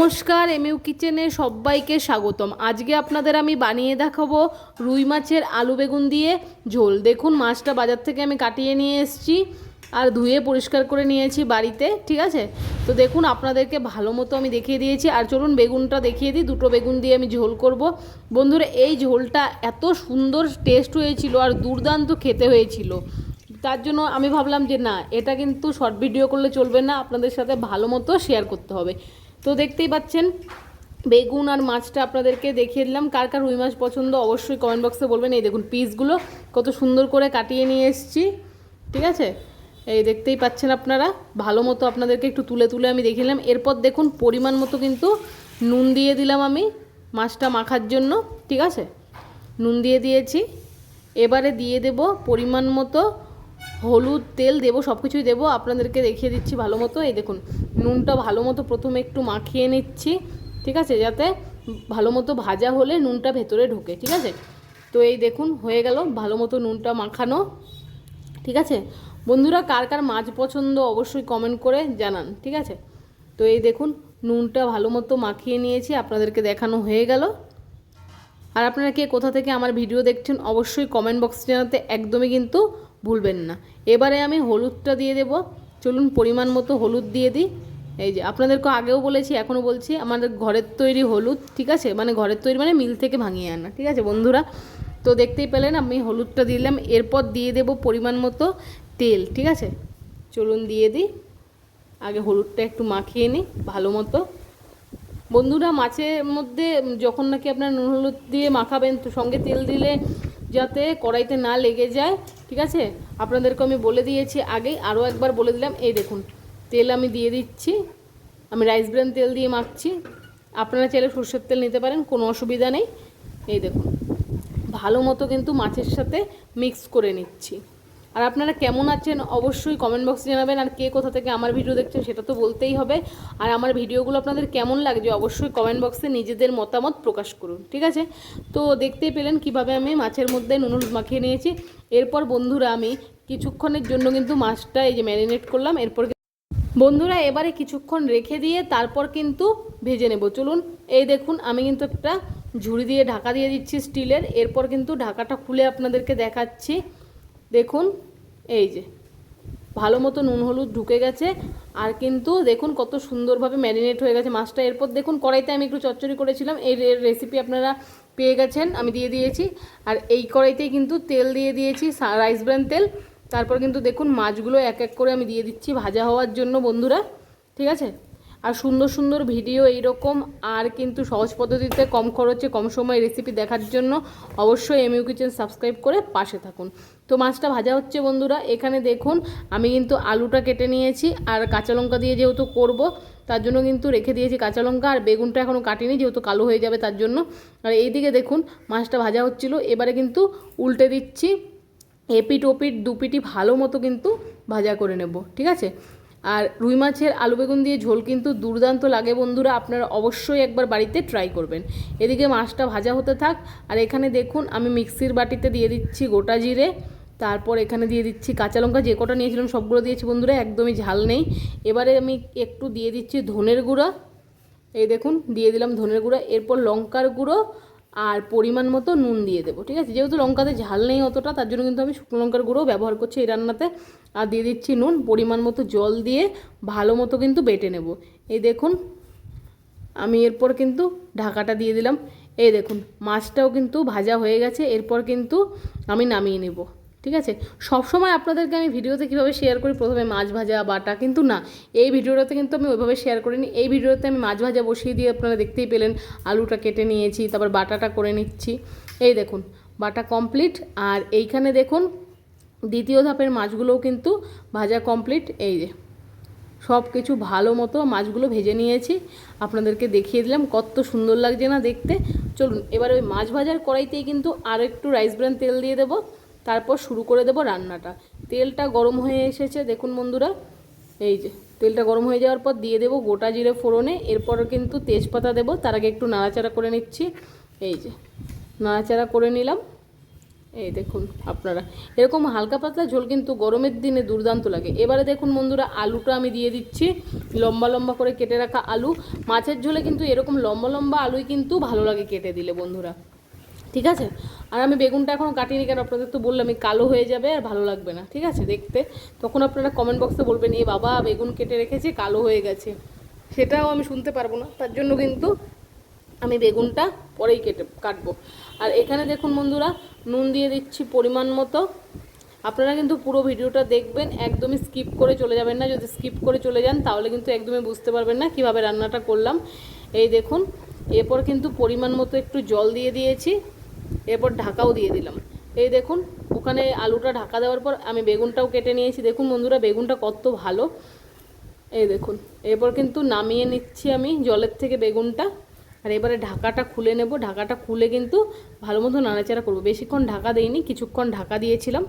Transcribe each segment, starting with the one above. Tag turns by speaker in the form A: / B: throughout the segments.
A: নমস্কার, এমইউ কিচেনে সবাইকে স্বাগতম। আজকে আপনাদের আমি বানিয়ে দেখাবো রুই মাছের আলু বেগুন দিয়ে ঝোল। দেখুন, মাছটা বাজার থেকে আমি কাটিয়ে নিয়ে এসেছি আর ধুয়ে পরিষ্কার করে নিয়েছি বাড়িতে, ঠিক আছে? তো দেখুন, আপনাদেরকে ভালো মতো আমি দেখিয়ে দিয়েছি। আর চলুন, বেগুনটা দেখিয়ে দিই। দুটো বেগুন দিয়ে আমি ঝোল করব। বন্ধুরা, এই ঝোলটা এত সুন্দর টেস্ট হয়েছিল আর দুর্দান্ত খেতে হয়েছিল। তার জন্য আমি ভাবলাম যে না, এটা কিন্তু শর্ট ভিডিও করলে চলবে না। আপনাদের সাথে ভালো মতো শেয়ার করতে হবে। তো দেখতেই পাচ্ছেন, বেগুন আর মাছটা আপনাদেরকে দেখিয়ে দিলাম। কার কার রুই মাছ পছন্দ অবশ্যই কমেন্ট বক্সে বলবেন। এই দেখুন পিসগুলো কত সুন্দর করে কাটিয়ে নিয়ে এসেছি, ঠিক আছে? এই দেখতেই পাচ্ছেন আপনারা, ভালো মতো আপনাদেরকে একটু তুলে তুলে আমি দেখিয়ে দিলাম। এরপর দেখুন পরিমাণ মতো কিন্তু নুন দিয়ে দিলাম আমি মাছটা মাখার জন্য, ঠিক আছে? নুন দিয়ে দিয়েছি। এবারে দিয়ে দেব পরিমাণ মতো হলুদ, তেল দেবো সব কিছুই দেবো, আপনাদেরকে দেখিয়ে দিচ্ছি ভালো মতো। এই দেখুন, নুনটা ভালো মতো প্রথমে একটু মাখিয়ে নিচ্ছি, ঠিক আছে? যাতে ভালো মতো ভাজা হলে নুনটা ভেতরে ঢোকে, ঠিক আছে? তো এই দেখুন, হয়ে গেল ভালো মতো নুনটা মাখানো, ঠিক আছে? বন্ধুরা, কার কার মাছ পছন্দ অবশ্যই কমেন্ট করে জানান, ঠিক আছে? তো এই দেখুন, নুনটা ভালো মতো মাখিয়ে নিয়েছি, আপনাদেরকে দেখানো হয়ে গেল। আর আপনারা কে কোথা থেকে আমার ভিডিও দেখছেন, অবশ্যই কমেন্ট বক্সে জানাতে একদমই কিন্তু ভুলবেন না। এবারে আমি হলুদটা দিয়ে দেব। চলুন পরিমাণ মতো হলুদ দিয়ে দিই। এই যে আপনাদেরকে আগেও বলেছি, এখনও বলছি, আমাদের ঘরের তৈরি হলুদ, ঠিক আছে? মানে ঘরের তৈরি মানে মিল থেকে ভাঙিয়ে আনা, ঠিক আছে বন্ধুরা? তো দেখতেই পেলেন, আমি হলুদটা দিলাম। এরপর দিয়ে দেব পরিমাণ মতো তেল, ঠিক আছে? চলুন দিয়ে দিই। আগে হলুদটা একটু মাখিয়ে নিই, ভালো মতো। বন্ধুরা, মাছের মধ্যে যখন নাকি আপনার নুন হলুদ দিয়ে মাখাবেন, তো সঙ্গে তেল দিলে যাতে কড়াইতে না লেগে যায়, ঠিক আছে? আপনাদেরকে আমি বলে দিয়েছি আগেই, আরও একবার বলে দিলাম, এই দেখুন, তেল আমি দিয়ে দিচ্ছি, আমি রাইস ব্রেন তেল দিয়ে মাখছি, আপনারা চাইলে সর্ষের তেল নিতে পারেন, কোনো অসুবিধা নেই, এই দেখুন, ভালো মতো কিন্তু মাছের সাথে মিক্স করে নিচ্ছি। আর আপনারা কেমন আছেন অবশ্যই কমেন্ট বক্সে জানাবেন আর কে কোথা থেকে আমার ভিডিও দেখছেন সেটা তো বলতেই হবে। আর আমার ভিডিওগুলো আপনাদের কেমন লাগছে অবশ্যই কমেন্ট বক্সে নিজেদের মতামত প্রকাশ করুন, ঠিক আছে? তো দেখতেই পেলেন কীভাবে আমি মাছের মধ্যে নুন মাখিয়ে নিয়েছি। এরপর বন্ধুরা আমি কিছুক্ষণের জন্য কিন্তু মাছটা এই যে ম্যারিনেট করলাম, এরপর বন্ধুরা এবারে কিছুক্ষণ রেখে দিয়ে তারপর কিন্তু ভেজে নেব। চলুন, এই দেখুন আমি কিন্তু একটা ঝুড়ি দিয়ে ঢাকা দিয়ে দিচ্ছি স্টিলের এরপর কিন্তু ঢাকাটা খুলে আপনাদেরকে দেখাচ্ছি। দেখুন, এই যে, ভালো মতো নুন, হলুদ ঢুকে গেছে। আর কিন্তু দেখুন কত সুন্দরভাবে ম্যারিনেট হয়ে গেছে মাছটা। এরপর দেখুন কড়াইতে আমি একটু চচ্চড়ি করেছিলাম। এই রেসিপি আপনারা পেয়ে গেছেন, আমি দিয়ে দিয়েছি। আর এই কড়াইতেই কিন্তু তেল দিয়ে দিয়েছি রাইস ব্র্যান তেল। তারপর কিন্তু দেখুন মাছগুলো এক এক করে আমি দিয়ে দিচ্ছি ভাজা হওয়ার জন্য বন্ধুরা। ঠিক আছে? আর সুন্দর সুন্দর ভিডিও এইরকম, আর কিন্তু সহজ পদ্ধতিতে কম খরচে, কম সময় রেসিপি দেখার জন্য অবশ্যই এমইউ কিচেন সাবস্ক্রাইব করে পাশে থাকুন। তো মাছটা ভাজা হচ্ছে বন্ধুরা, এখানে দেখুন আমি কিন্তু আলুটা কেটে নিয়েছি আর কাঁচা লঙ্কা দিয়ে যেহেতু করব, তার জন্য কিন্তু রেখে দিয়েছি কাঁচা লঙ্কা, আর বেগুনটা এখনও কাটিনি যেহেতু কালো হয়ে যাবে তার জন্য। আর এইদিকে দেখুন মাছটা ভাজা হচ্ছিল, এবারে কিন্তু উল্টে দিচ্ছি এপিট ওপিট দুপিটি ভালো মতো কিন্তু ভাজা করে নেব, ঠিক আছে? আর রুই মাছের আলু বেগুন দিয়ে ঝোল কিন্তু দুর্দান্ত লাগে বন্ধুরা, আপনারা অবশ্যই একবার বাড়িতে ট্রাই করবেন। এদিকে মাছটা ভাজা হতে থাক, আর এখানে দেখুন আমি মিক্সির বাটিতে দিয়ে দিচ্ছি গোটা জিরে, তারপর এখানে দিয়ে দিচ্ছি কাঁচা লঙ্কা, যে কটা নিয়েছিলাম সবগুলো দিয়েছি বন্ধুরা, একদমই ঝাল নেই। এবারে আমি একটু দিয়ে দিচ্ছি ধনের গুঁড়া, এই দেখুন, দিয়ে দিলাম ধনের গুঁড়া, এরপর লঙ্কার গুঁড়ো আর পরিমাণ মতো নুন দিয়ে দেবো, ঠিক আছে? যেহেতু লঙ্কাতে ঝাল নেই অতটা, তার জন্য কিন্তু আমি শুকনো লঙ্কার গুঁড়ো ব্যবহার করছি এই রান্নাতে। আর দিয়ে দিচ্ছি নুন, পরিমাণ মতো জল দিয়ে ভালো মতো কিন্তু বেটে নেব। এই দেখুন, আমি এরপর কিন্তু ঢাকাটা দিয়ে দিলাম। এই দেখুন, মাছটাও কিন্তু ভাজা হয়ে গেছে, এরপর কিন্তু আমি নামিয়ে নেব। ঠিক আছে? সবসময় আপনাদেরকে আমি ভিডিওতে কীভাবে শেয়ার করি? প্রথমে মাছ ভাজা, বাটা কিন্তু না, এই ভিডিওটাতে কিন্তু আমি ওইভাবে শেয়ার করিনি। এই ভিডিওতে আমি মাছ ভাজা বসিয়ে দিয়ে আপনারা দেখতেই পেলেন, আলুটা কেটে নিয়েছি, তারপর বাটাটা করে নিচ্ছি। এই দেখুন, বাটা কমপ্লিট আর এইখানে দেখুন, দ্বিতীয় ধাপের মাছগুলোও কিন্তু ভাজা কমপ্লিট এই যে সব কিছু ভালো মতো মাছগুলো ভেজে নিয়েছি। আপনাদেরকে দেখিয়ে দিলাম কত সুন্দর লাগছে না দেখতে। চলুন, এবার ওই মাছ ভাজার কড়াইতেই কিন্তু আরও একটু রাইস ব্র্যান তেল দিয়ে দেবো। তারপর শুরু করে দেবো রান্নাটা। তেলটা গরম হয়ে এসেছে, দেখুন বন্ধুরা। এই যে, তেলটা গরম হয়ে যাওয়ার পর দিয়ে দেবো গোটা জিরে ফোড়নে। এরপর কিন্তু তেজপাতা দেবো, তার আগে একটু নাড়াচাড়া করে নিচ্ছি। এই যে, নাড়াচাড়া করে নিলাম। এই দেখুন আপনারা। এরকম হালকা পাতলা ঝোল কিন্তু গরমের দিনে দুর্দান্ত লাগে। এবারে দেখুন বন্ধুরা, আলুটা আমি দিয়ে দিচ্ছি। লম্বা লম্বা করে কেটে রাখা আলু। মাছের ঝোলে কিন্তু এরকম লম্বা লম্বা আলুই কিন্তু ভালো লাগে কেটে দিলে বন্ধুরা। ঠিক আছে? আর আমি বেগুনটা এখনও কাটিনি কেন? আপনাদের তো বললাম আমি কালো হয়ে যাবে আর ভালো লাগবে না, ঠিক আছে? দেখতে। তখন আপনারা কমেন্ট বক্সে বলবেন, এ বাবা, বেগুন কেটে রেখেছে, কালো হয়ে গেছে। সেটাও আমি শুনতে পারব না। তার জন্য কিন্তু আমি বেগুনটা পরেই কেটে, কাটবো। আর এখানে দেখুন বন্ধুরা, নুন দিয়ে দিচ্ছি পরিমাণ মতো। আপনারা কিন্তু পুরো ভিডিওটা দেখবেন, একদমই স্কিপ করে চলে যাবেন না। যদি স্কিপ করে চলে যান, তাহলে কিন্তু একদমই বুঝতে পারবেন না কীভাবে রান্নাটা করলাম। এই দেখুন, এরপর কিন্তু পরিমাণ মতো একটু জল দিয়ে দিয়েছি। এরপর ঢাকাও দিয়ে দিলাম। এই দেখুন, ওখানে আলুটা ঢাকা দেওয়ার পর আমি বেগুনটাও কেটে নিয়েছি। দেখুন বন্ধুরা, বেগুনটা কত ভালো। এই দেখুন, এরপর কিন্তু নামিয়ে নিচ্ছি আমি জলের থেকে বেগুনটা। আর এবারে ঢাকাটা খুলে নেব। ঢাকাটা খুলে কিন্তু ভালো মতো নাড়াচাড়া করব। বেশিক্ষণ ঢাকা দেইনি, কিছুক্ষণ ঢাকা দিয়েছিলাম।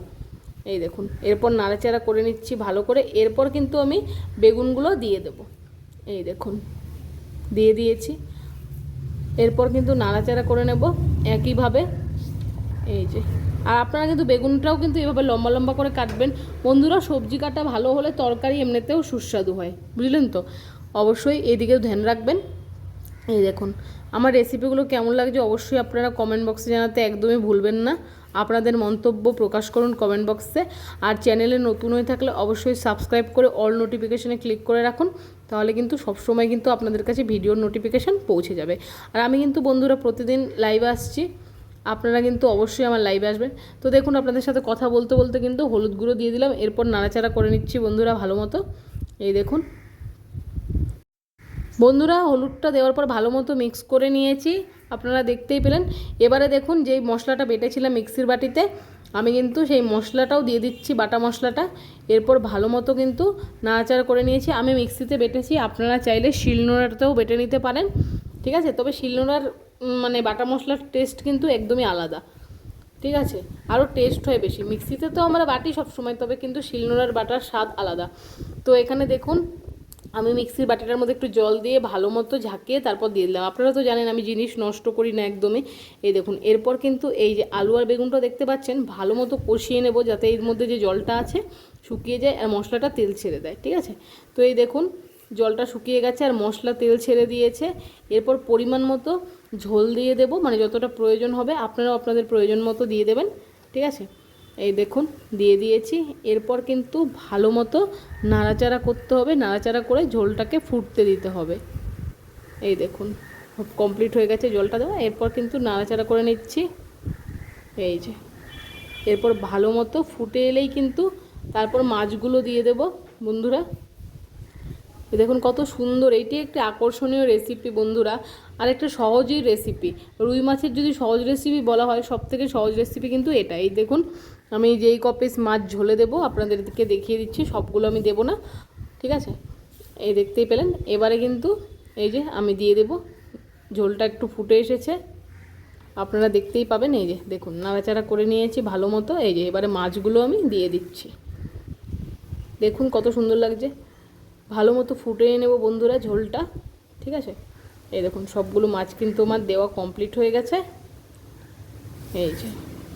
A: এই দেখুন, এরপর নাড়াচাড়া করে নিচ্ছি ভালো করে। এরপর কিন্তু আমি বেগুনগুলো দিয়ে দেব। এই দেখুন, দিয়ে দিয়েছি। এরপর কিন্তু নাড়াচাড়া করে নেব একইভাবে। এই যে। আর আপনারা কিন্তু বেগুনটাও কিন্তু এভাবে লম্বা লম্বা করে কাটবেন। বন্ধুরা, সবজি কাটা ভালো হলে তরকারি এমনিতেও সুস্বাদু হয়, বুঝলেন তো? অবশ্যই এদিকেও ধ্যান রাখবেন। এই দেখুন, আমার রেসিপিগুলো কেমন লাগছে অবশ্যই আপনারা কমেন্ট বক্সে জানাতে একদমই ভুলবেন না। আপনাদের মন্তব্য প্রকাশ করুন কমেন্ট বক্সে আর চ্যানেলে নতুন হয়ে থাকলে অবশ্যই সাবস্ক্রাইব করে অল নোটিফিকেশানে ক্লিক করে রাখুন। তাহলে কিন্তু সবসময় কিন্তু আপনাদের কাছে ভিডিওর নোটিফিকেশান পৌঁছে যাবে। আর আমি কিন্তু বন্ধুরা প্রতিদিন লাইভ আসছি, আপনারা কিন্তু অবশ্যই আমার লাইভে আসবেন। তো দেখুন, আপনাদের সাথে কথা বলতে বলতে কিন্তু হলুদ গুঁড়ো দিয়ে দিলাম, এরপর নাড়াচাড়া করে নিচ্ছি বন্ধুরা ভালো মতো। এই দেখুন। বন্ধুরা, হলুদটা দেওয়ার পর ভালো মতো মিক্স করে নিয়েছি, আপনারা দেখতেই পেলেন। এবারে দেখুন, যেই মশলাটা বেটেছিলাম মিক্সির বাটিতে আমি কিন্তু সেই মশলাটাও দিয়ে দিচ্ছি, বাটা মশলাটা। এরপর ভালো মতো কিন্তু নাড়াচাড়া করে নিয়েছি। আমি মিক্সিতে বেটেছি, আপনারা চাইলে শিলনোড়াতেও বেটে নিতে পারেন, ঠিক আছে? তবে শিলনোড়ার মানে বাটা মশলার টেস্ট কিন্তু একদমই আলাদা, ঠিক আছে? আরও টেস্ট হয় বেশি। মিক্সিতে তো আমরা বাটি সবসময়, তবে কিন্তু শিলনোড়ার বাটার স্বাদ আলাদা। তো এখানে দেখুন আমি মিক্সির বাটিটার মধ্যে একটু জল দিয়ে ভালো মতো ঝাঁকিয়ে তারপর দিয়ে দিলাম। আপনারা তো জানেন আমি জিনিস নষ্ট করি না একদমই। এই দেখুন, এরপর কিন্তু এই যে আলু আর বেগুনটা দেখতে পাচ্ছেন, ভালো মতো কষিয়ে নেব যাতে এর মধ্যে যে জলটা আছে শুকিয়ে যায় আর মশলাটা তেল ছেড়ে দেয়, ঠিক আছে? তো এই দেখুন, জলটা শুকিয়ে গেছে আর মশলা তেল ছেড়ে দিয়েছে। এরপর পরিমাণ মতো ঝোল দিয়ে দেব মানে যতটা প্রয়োজন হবে, আপনারাও আপনাদের প্রয়োজন মতো দিয়ে দেবেন, ঠিক আছে? এই দেখুন, দিয়ে দিয়েছি। এরপর কিন্তু ভালো মতো নাড়াচাড়া করতে হবে। নাড়াচাড়া করে ঝোলটাকে ফুটতে দিতে হবে। এই দেখুন কমপ্লিট হয়ে গেছে জলটা দেওয়া। এরপর কিন্তু নাড়াচাড়া করে নিচ্ছি। এই যে, এরপর ভালো মতো ফুটে এলেই কিন্তু তারপর মাছগুলো দিয়ে দেব, বন্ধুরা। দেখুন কত সুন্দর, এইটি একটি আকর্ষণীয় রেসিপি বন্ধুরা। আর একটা সহজই রেসিপি রুই মাছের যদি সহজ রেসিপি বলা হয় সব থেকে সহজ রেসিপি কিন্তু এটা। এই দেখুন আমি যেই কপিস মাছ ঝোলে দেবো, আপনাদেরকে দেখিয়ে দিচ্ছি, সবগুলো আমি দেবো না, ঠিক আছে? এই দেখতেই পেলেন। এবারে কিন্তু এই যে আমি দিয়ে দেব, ঝোলটা একটু ফুটে এসেছে। আপনারা দেখতেই পাবেন, এই যে দেখুন, নাড়াচাড়া করে নিয়েছি ভালো মতো। এই যে এবারে মাছগুলো আমি দিয়ে দিচ্ছি। দেখুন কত সুন্দর লাগছে। ভালো মতো ফুটিয়ে নেব বন্ধুরা ঝোলটা, ঠিক আছে? এই দেখুন, সবগুলো মাছ কিন্তু আমার দেওয়া কমপ্লিট হয়ে গেছে। এই যে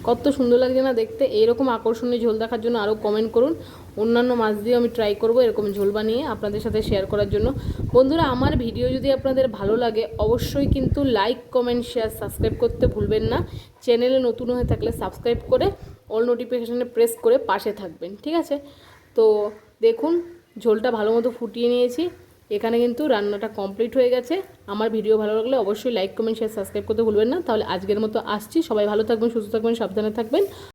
A: কত সুন্দর লাগছে না দেখতে। এইরকম আকর্ষণীয় ঝোল দেখার জন্য আরও কমেন্ট করুন। অন্যান্য মাছ দিয়েও আমি ট্রাই করব এরকম ঝোল বানিয়ে আপনাদের সাথে শেয়ার করার জন্য। বন্ধুরা, আমার ভিডিও যদি আপনাদের ভালো লাগে, অবশ্যই কিন্তু লাইক কমেন্ট শেয়ার সাবস্ক্রাইব করতে ভুলবেন না। চ্যানেলে নতুন হয়ে থাকলে সাবস্ক্রাইব করে অল নোটিফিকেশানে প্রেস করে পাশে থাকবেন, ঠিক আছে? তো দেখুন, ঝোলটা ভালো মতো ফুটিয়ে নিয়েছি। এখানে কিন্তু রান্নাটা কমপ্লিট হয়ে গেছে। আমার ভিডিও ভালো লাগলে অবশ্যই লাইক কমেন্ট শেয়ার সাবস্ক্রাইব করতে ভুলবেন না। তাহলে আজকের মতো আসছি। সবাই ভালো থাকবেন, সুস্থ থাকবেন, সাবধানে থাকবেন।